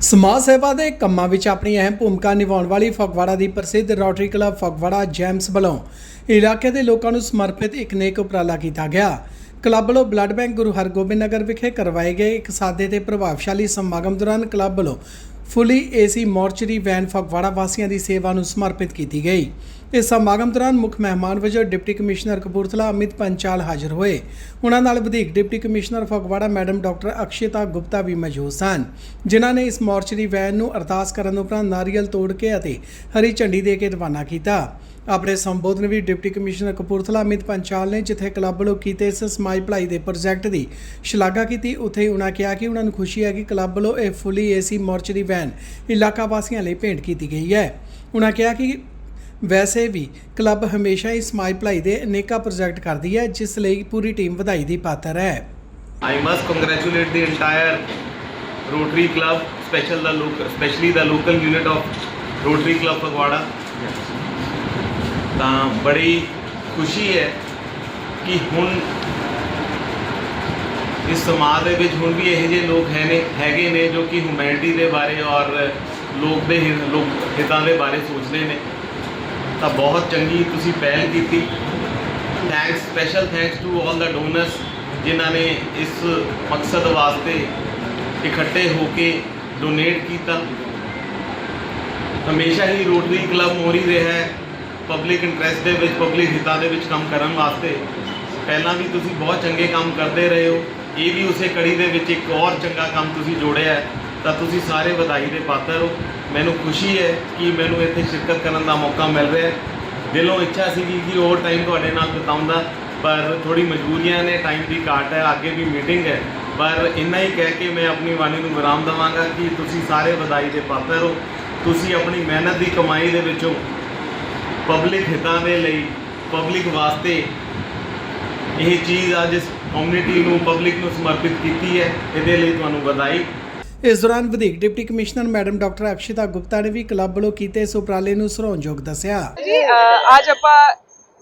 ਸਮਾਜ ਸੇਵਾ ਦੇ ਕੰਮਾਂ ਵਿੱਚ ਆਪਣੀ ਅਹਿਮ ਭੂਮਿਕਾ ਨਿਭਾਉਣ ਵਾਲੀ ਫਗਵਾੜਾ ਦੀ ਪ੍ਰਸਿੱਧ ਰੋਟਰੀ ਕਲੱਬ ਫਗਵਾੜਾ ਜੈਮਸ ਵੱਲੋਂ ਇਲਾਕੇ ਦੇ ਲੋਕਾਂ ਨੂੰ ਸਮਰਪਿਤ ਇੱਕ ਨੇਕ ਉਪਰਾਲਾ ਕੀਤਾ ਗਿਆ। ਕਲੱਬ ਵੱਲੋਂ ਬਲੱਡ ਬੈਂਕ ਗੁਰੂ ਹਰਗੋਬਿੰਦ ਨਗਰ ਵਿਖੇ ਕਰਵਾਏ ਗਏ ਇੱਕ ਸਾਦੇ ਤੇ ਪ੍ਰਭਾਵਸ਼ਾਲੀ ਸਮਾਗਮ ਦੌਰਾਨ ਕਲੱਬ ਵੱਲੋਂ fully AC mortuary van Phagwara ਵਾਸੀਆਂ ਦੀ ਸੇਵਾ ਨੂੰ ਸਮਰਪਿਤ ਕੀਤੀ ਗਈ। ਇਸ ਸਮਾਗਮ ਦੌਰਾਨ ਮੁੱਖ ਮਹਿਮਾਨ ਵਜੋਂ ਡਿਪਟੀ ਕਮਿਸ਼ਨਰ ਕਪੂਰਥਲਾ, ਅਮਿਤ ਪੰਚਾਲ ਹਾਜ਼ਰ ਹੋਏ। ਉਹਨਾਂ ਨਾਲ ਵਧੇਕ deputy commissioner Phagwara madam doctor Akshita Gupta ਵੀ ਮੌਜੂਦ ਸਨ, ਜਿਨ੍ਹਾਂ ਨੇ ਇਸ ਮੋਰਚਰੀ ਵੈਨ ਨੂੰ ਅਰਦਾਸ ਕਰਨ ਉਪਰੰਤ ਨਾਰੀਅਲ ਤੋੜ ਕੇ ਅਤੇ ਹਰੀ ਝੰਡੀ ਦੇ ਕੇ ਰਵਾਨਾ ਕੀਤਾ। ਆਪਣੇ ਸੰਬੋਧਨ ਵਿੱਚ ਡਿਪਟੀ ਕਮਿਸ਼ਨਰ ਕਪੂਰਥਲਾ ਅਮਿਤ ਪੰਚਾਲ ਨੇ ਜਿੱਥੇ ਕਲੱਬ ਵੱਲੋਂ ਕੀਤੇ ਇਸ ਸਮਾਜ ਭਲਾਈ ਦੇ ਪ੍ਰੋਜੈਕਟ ਦੀ ਸ਼ਲਾਘਾ ਕੀਤੀ ਉੱਥੇ ਹੀ ਉਹਨਾਂ ਕਿਹਾ ਕਿ ਉਹਨਾਂ ਨੂੰ ਖੁਸ਼ੀ ਹੈ ਕਿ ਕਲੱਬ ਵੱਲੋਂ ਇਹ ਫੁੱਲੀ ਏਸੀ ਮੋਰਚਰੀ ਵੈਨ ਇਲਾਕਾ ਵਾਸੀਆਂ ਲਈ ਭੇਂਟ ਕੀਤੀ ਗਈ ਹੈ। ਉਹਨਾਂ ਕਿਹਾ ਕਿ ਵੈਸੇ ਵੀ ਕਲੱਬ ਹਮੇਸ਼ਾ ਹੀ ਸਮਾਜ ਭਲਾਈ ਦੇ ਅਨੇਕਾਂ ਪ੍ਰੋਜੈਕਟ ਕਰਦੀ ਹੈ ਜਿਸ ਲਈ ਪੂਰੀ ਟੀਮ ਵਧਾਈ ਦੀ ਪਾਤਰ ਹੈ। I must congratulate the entire Rotary Club, special the local, especially the local unit of Rotary Club Fagwada. ਤਾਂ ਬੜੀ ਖੁਸ਼ੀ ਹੈ ਕਿ ਹੁਣ ਇਸ ਸਮਾਜ ਦੇ ਵਿੱਚ ਹੁਣ ਵੀ ਇਹੋ ਜਿਹੇ ਲੋਕ ਹੈ ਨੇ, ਹੈਗੇ ਨੇ ਜੋ ਕਿ ਹਿਊਮੈਨਿਟੀ ਦੇ ਬਾਰੇ ਔਰ ਲੋਕ ਦੇ ਲੋਕ ਹਿੱਤਾਂ ਦੇ ਬਾਰੇ ਸੋਚਦੇ ਨੇ। ਤਾਂ ਬਹੁਤ ਚੰਗੀ ਤੁਸੀਂ ਪਹਿਲ ਕੀਤੀ। Thanks special thanks to all the donors ਜਿਨ੍ਹਾਂ ਨੇ ਇਸ ਮਕਸਦ ਵਾਸਤੇ ਇਕੱਠੇ ਹੋ ਕੇ ਡੋਨੇਟ ਕੀਤਾ। ਹਮੇਸ਼ਾ ਹੀ ਰੋਟਰੀ ਕਲੱਬ ਮੋਰੀ ਰਿਹਾ ਹੈ। ਪਬਲਿਕ ਇੰਟਰਸਟ ਦੇ ਵਿੱਚ ਪਬਲਿਕ ਹਿੱਤਾਂ ਦੇ ਵਿੱਚ ਕੰਮ ਕਰਨ ਵਾਸਤੇ ਪਹਿਲਾਂ ਵੀ ਤੁਸੀਂ ਬਹੁਤ ਚੰਗੇ ਕੰਮ ਕਰਦੇ ਰਹੇ ਹੋ। ਇਹ ਵੀ ਉਸੇ ਕੜੀ ਦੇ ਵਿੱਚ ਇੱਕ ਹੋਰ ਚੰਗਾ ਕੰਮ ਤੁਸੀਂ ਜੋੜਿਆ ਤਾਂ ਤੁਸੀਂ ਸਾਰੇ ਵਧਾਈ ਦੇ ਪਾਤਰ ਹੋ। ਮੈਨੂੰ ਖੁਸ਼ੀ ਹੈ ਕਿ ਮੈਨੂੰ ਇੱਥੇ ਸ਼ਿਰਕਤ ਕਰਨ ਦਾ ਮੌਕਾ ਮਿਲ ਰਿਹਾ ਹੈ। ਦਿਲੋਂ ਇੱਛਾ ਸੀ ਕਿ ਹੋਰ ਟਾਈਮ ਤੁਹਾਡੇ ਨਾਲ ਬਿਤਾਉਂਦਾ, ਪਰ ਥੋੜੀ ਮਜਬੂਰੀਆਂ ਨੇ ਟਾਈਮ ਦੀ ਘਾਟ ਹੈ, ਅੱਗੇ ਵੀ ਮੀਟਿੰਗ ਹੈ। ਪਰ ਇੰਨਾ ਹੀ ਕਹਿ ਕੇ ਮੈਂ ਆਪਣੀ ਬਾਣੀ ਨੂੰ ਵਿਰਾਮ ਦਵਾਂਗਾ ਕਿ ਤੁਸੀਂ ਸਾਰੇ ਵਧਾਈ ਦੇ ਪਾਤਰ ਹੋ। ਤੁਸੀਂ ਆਪਣੀ ਮਿਹਨਤ ਦੀ ਕਮਾਈ ਦੇ ਵਿੱਚੋਂ ਪਬਲਿਕ ਹਿੱਤਾਂ ਦੇ ਲਈ ਪਬਲਿਕ ਵਾਸਤੇ ਇਹ ਚੀਜ਼ ਅੱਜ ਇਸ ਕਮਿਊਨਿਟੀ ਨੂੰ ਪਬਲਿਕ ਨੂੰ ਸਮਰਪਿਤ ਕੀਤੀ ਹੈ। ਇਹਦੇ ਲਈ ਤੁਹਾਨੂੰ ਵਧਾਈ। ਇਸ ਦੌਰਾਨ ਵਧੇਕ deputy commissioner madam doctor Akshita Gupta ਨੇ ਵੀ ਕਲੱਬ ਵੱਲੋਂ ਕੀਤੇ ਇਸ ਉਪਰਾਲੇ ਨੂੰ ਸਰਾਹੁਣਯੋਗ ਦੱਸਿਆ। ਜੀ ਅ, ਅੱਜ ਆਪਾਂ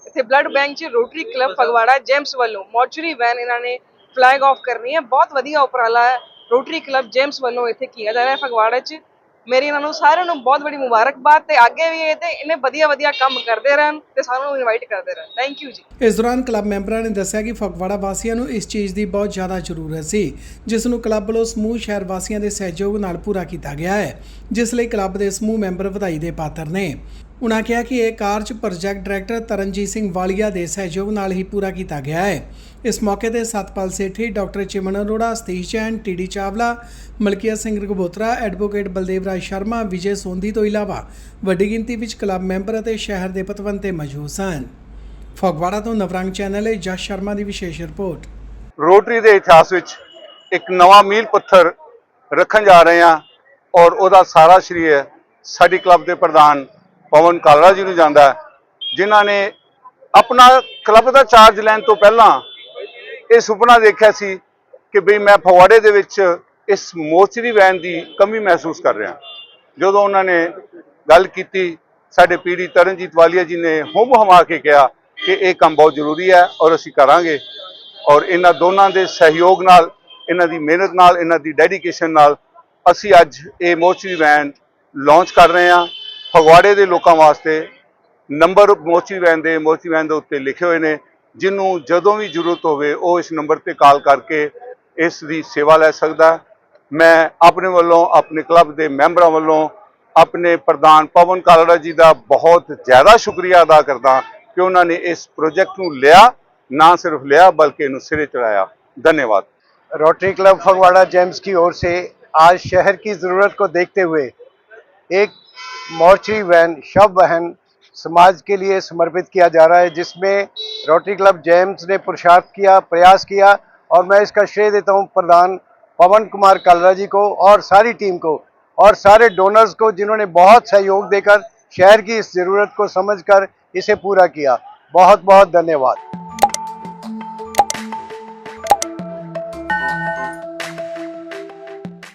ਇੱਥੇ ਬਲੱਡ ਬੈਂਕ 'ਚ ਰੋਟਰੀ ਕਲੱਬ ਫਗਵਾੜਾ ਜੇਮਸ ਵੱਲੋਂ ਮੋਰਚਰੀ ਵੈਨ ਇਹਨਾਂ ਨੇ ਫਲੈਗ ਆਫ ਕਰਨੀ ਹੈ। ਬਹੁਤ ਵਧੀਆ ਉਪਰਾਲਾ ਹੈ। ਰੋਟਰੀ ਕਲੱਬ ਜੇਮਸ ਵੱਲੋਂ ਇੱਥੇ ਕੀਤਾ ਜਾ ਰਿਹਾ ਹੈ ਫਗਵਾੜਾ 'ਚ। ਮੇਰੀ ਇਹਨਾਂ ਨੂੰ ਸਾਰਿਆਂ ਨੂੰ ਬਹੁਤ ਬੜੀ ਮੁਬਾਰਕਬਾਦ ਤੇ ਅੱਗੇ ਵੀ ਇਹ ਤੇ ਇਹਨੇ ਵਧੀਆ ਵਧੀਆ ਕੰਮ ਕਰਦੇ ਰਹਿਣ ਤੇ ਸਾਨੂੰ ਨੂੰ ਇਨਵਾਈਟ ਕਰਦੇ ਰਹਿਣ। ਥੈਂਕ ਯੂ ਜੀ। ਇਸ ਦੌਰਾਨ ਕਲੱਬ ਮੈਂਬਰਾਂ ਨੇ ਦੱਸਿਆ ਕਿ ਫਗਵਾੜਾ ਵਾਸੀਆਂ ਨੂੰ ਇਸ ਚੀਜ਼ ਦੀ ਬਹੁਤ ਜ਼ਿਆਦਾ ਜ਼ਰੂਰਤ ਸੀ, ਜਿਸ ਨੂੰ ਕਲੱਬ ਵੱਲੋਂ ਸਮੂਹ ਸ਼ਹਿਰ ਵਾਸੀਆਂ ਦੇ ਸਹਿਯੋਗ ਨਾਲ ਪੂਰਾ ਕੀਤਾ ਗਿਆ ਹੈ, ਜਿਸ ਲਈ ਕਲੱਬ ਦੇ ਸਮੂਹ ਮੈਂਬਰ ਵਧਾਈ ਦੇ ਪਾਤਰ ਨੇ। ਉਨ੍ਹਾਂ ਕਿਹਾ ਕਿ ਇਹ ਕਾਰਜ ਪ੍ਰੋਜੈਕਟ ਡਾਇਰੈਕਟਰ ਤਰਨਜੀਤ ਸਿੰਘ ਵਾਲੀਆ ਦੇ ਸਹਿਯੋਗ ਨਾਲ ਹੀ ਪੂਰਾ ਕੀਤਾ ਗਿਆ ਹੈ। ਇਸ ਮੌਕੇ ਤੇ Satpal Sethi, doctor Chiman Arora, Satish Jain TD Chawla, Malkia Singh Raghbotra, advocate Baldev Raj Sharma, Vijay Sondhi ਤੋਂ ਇਲਾਵਾ ਵੱਡੀ ਗਿਣਤੀ ਵਿੱਚ ਕਲੱਬ ਮੈਂਬਰ ਅਤੇ ਸ਼ਹਿਰ ਦੇ ਪਤਵੰਤੇ ਮੌਜੂਦ ਸਨ। ਫਗਵਾੜਾ ਤੋਂ ਨਵਰੰਗ ਚੈਨਲ ਲਈ ਜਸ ਸ਼ਰਮਾ ਦੀ ਵਿਸ਼ੇਸ਼ ਰਿਪੋਰਟ। ਰੋਟਰੀ ਦੇ ਇਤਿਹਾਸ ਵਿੱਚ ਇੱਕ ਨਵਾਂ ਮੀਲ ਪੱਥਰ ਰੱਖਣ ਜਾ ਰਹੇ ਹਾਂ ਔਰ ਉਹਦਾ ਸਾਰਾ ਸ਼੍ਰੀ ਸਾਡੀ ਕਲੱਬ ਦੇ ਪ੍ਰਧਾਨ ਪਵਨ ਕਾਲਰਾ ਜੀ ਨੂੰ ਜਾਂਦਾ ਜਿਨ੍ਹਾਂ ਨੇ ਆਪਣਾ ਕਲੱਬ ਦਾ ਚਾਰਜ ਲੈਣ ਤੋਂ ਪਹਿਲਾਂ ਇਹ ਸੁਪਨਾ ਦੇਖਿਆ ਸੀ ਕਿ ਬਈ ਮੈਂ ਫਗਵਾੜੇ ਦੇ ਵਿੱਚ ਇਸ ਮੋਚਰੀ ਵੈਨ ਦੀ ਕਮੀ ਮਹਿਸੂਸ ਕਰ ਰਿਹਾ। ਜਦੋਂ ਉਹਨਾਂ ਨੇ ਗੱਲ ਕੀਤੀ, ਸਾਡੇ ਪੀੜੀ ਤਰਨਜੀਤ ਵਾਲੀਆ ਜੀ ਨੇ ਹੁਮ ਹਮਾ ਕੇ ਕਿਹਾ ਕਿ ਇਹ ਕੰਮ ਬਹੁਤ ਜ਼ਰੂਰੀ ਹੈ ਔਰ ਅਸੀਂ ਕਰਾਂਗੇ ਔਰ ਇਹਨਾਂ ਦੋਨਾਂ ਦੇ ਸਹਿਯੋਗ ਨਾਲ, ਇਹਨਾਂ ਦੀ ਮਿਹਨਤ ਨਾਲ, ਇਹਨਾਂ ਦੀ ਡੈਡੀਕੇਸ਼ਨ ਨਾਲ ਅਸੀਂ ਅੱਜ ਇਹ ਮੋਚਰੀ ਵੈਨ ਲਾਂਚ ਕਰ ਰਹੇ ਹਾਂ। ਫਗਵਾੜੇ ਦੇ ਲੋਕਾਂ ਵਾਸਤੇ ਨੰਬਰ ਮੋਚੀ ਵੈਨ ਦੇ ਮੋਚੀ ਵੈਨ ਦੇ ਉੱਤੇ ਲਿਖੇ ਹੋਏ ਨੇ ਜਿਹਨੂੰ ਜਦੋਂ ਵੀ ਜ਼ਰੂਰਤ ਹੋਵੇ ਉਹ ਇਸ ਨੰਬਰ ਤੇ ਕਾਲ ਕਰਕੇ ਇਸ ਦੀ ਸੇਵਾ ਲੈ ਸਕਦਾ ਹੈ। ਮੈਂ ਆਪਣੇ ਵੱਲੋਂ ਆਪਣੇ ਕਲੱਬ ਦੇ ਮੈਂਬਰਾਂ ਵੱਲੋਂ ਆਪਣੇ ਪ੍ਰਧਾਨ ਪਵਨ ਕਾਲੜਾ ਜੀ ਦਾ ਬਹੁਤ ਜ਼ਿਆਦਾ ਸ਼ੁਕਰੀਆ ਅਦਾ ਕਰਦਾ ਕਿ ਉਹਨਾਂ ਨੇ ਇਸ ਪ੍ਰੋਜੈਕਟ ਨੂੰ ਲਿਆ ਨਾ ਸਿਰਫ ਲਿਆ ਬਲਕਿ ਇਹਨੂੰ ਸਿਰੇ ਚੜਾਇਆ ਧੰਨਵਾਦ रोटरी क्लब फगवाड़ा जेम्स की ओर से आज शहर की ज़रूरत को देखते हुए एक मोर्चरी वैन शव वहन समाज के लिए समर्पित किया जा रहा है, जिसमें रोटरी क्लब जेम्स ने पुरुषार्थ किया, प्रयास किया और मैं इसका श्रेय देता हूँ प्रधान पवन कुमार कालरा जी को और सारी टीम को और सारे डोनर्स को जिन्होंने बहुत सहयोग देकर शहर की इस ज़रूरत को समझकर इसे पूरा किया। बहुत बहुत धन्यवाद।